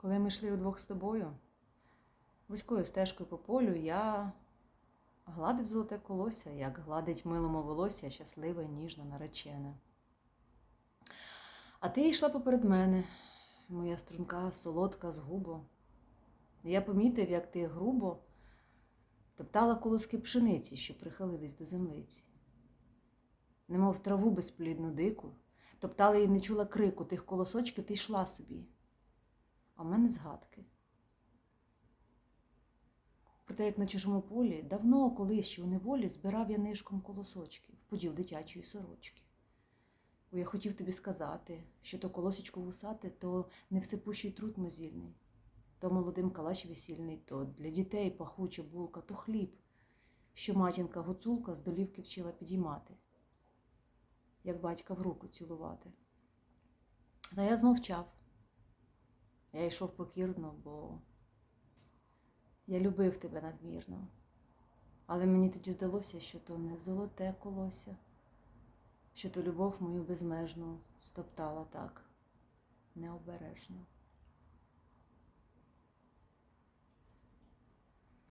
Коли ми йшли удвох з тобою, вузькою стежкою по полю, я гладив золоте колося, як гладить милому волосся щаслива і ніжна наречена. А ти йшла поперед мене, моя струнка, солодка згубо. Я помітив, як ти грубо топтала колоски пшениці, що прихилились до землиці. Немов траву безплідну дику, топтала і не чула крику тих колосочків, ти йшла собі. А в мене згадки. Про те, як на чужому полі давно колись ще у неволі збирав я нишком колосочки в поділ дитячої сорочки. Бо я хотів тобі сказати, що то колосечко вусати, то не всепущий труд мозільний, то молодим калач весільний, то для дітей пахуча булка, то хліб, що матінка гуцулка з долівки вчила підіймати, як батька в руку цілувати. Та я змовчав. Я йшов покірно, бо я любив тебе надмірно. Але мені тоді здалося, що то не золоте колося, що то любов мою безмежну стоптала так необережно.